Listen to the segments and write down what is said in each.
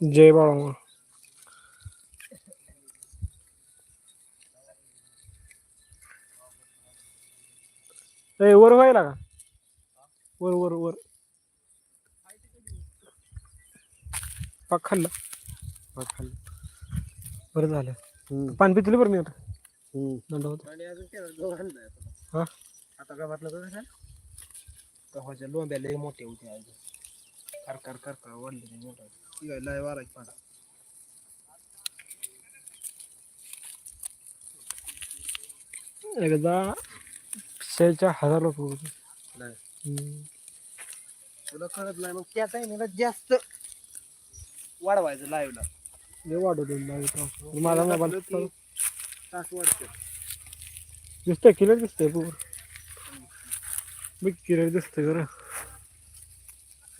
जय बाळा ए वर व्हायला का वर वर वर पाक खाल्लं पाक खाल्लं. बरं झालं पितलं बरं मी आता हम्म. आता. हा आता गव्हातलं कसं काय गव्हाच्या लोंब्या लय मोठे होते आज। कर कर कर कर वाढले मोठा लय वारायची पाडा एकदा शेच्या हजार लोक होते नाही हम्म. तुला कळत नाही मग त्या टायमिंगला जास्त वाढवायचं लाईव्हला लय वाढवलं. माझा मोबाईल तास वाढते दिसतंय पूर मी दिसतंय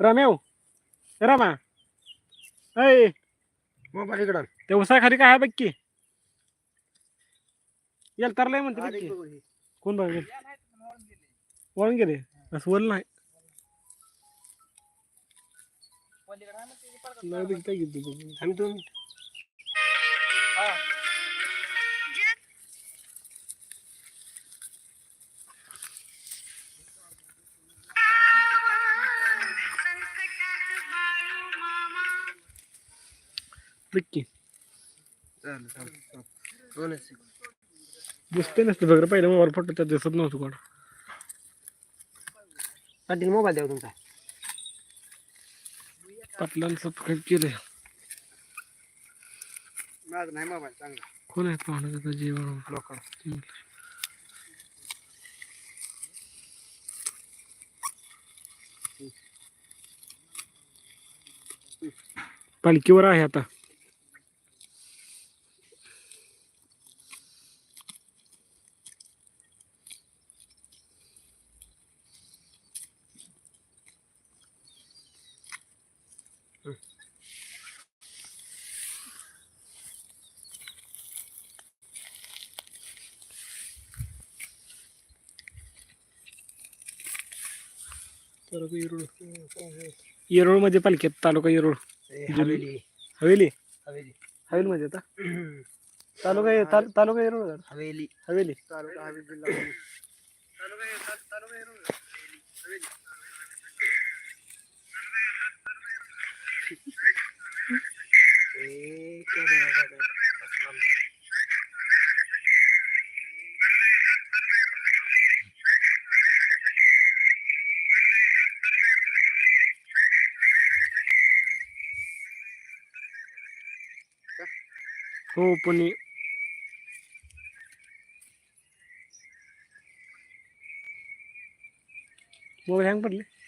रमेव रमा ऐ मोबाईल इकडं. ते उसाखाली काय आहे बघ की याला तरलाय म्हणते बघ की. हे. कोण बघ वळून गेले असं वल नाही नाही बघ काय घेतो बघ. थांब दोन मिनिटं. बघ की चालेल, चालेल, चालेल. दोनच सेकंद. दिसते नसते बघ रे, पहिला मोबाईल फ़ोटो त्यात दिसत नव्हतं कोण पाटील मोबाईल द्या तुमचा पाटलांचं सबस्क्राईब केलंय माझा नाही मोबाईल चांगला कोण आहे पाहणं त्याचं जेवण लोकल पालखीवर आहे आता येरोळ मध्ये पालखी तालुका येरोळ. हवेली हवेली. हवेली? हवेली. मध्ये आता? तालुका ताल- तालुका येरोळ हवेली. हवेली. तालुका हवेली जिल्हा तालुका तालुका रोड. हवेली. क्या बना मोबाईल हँग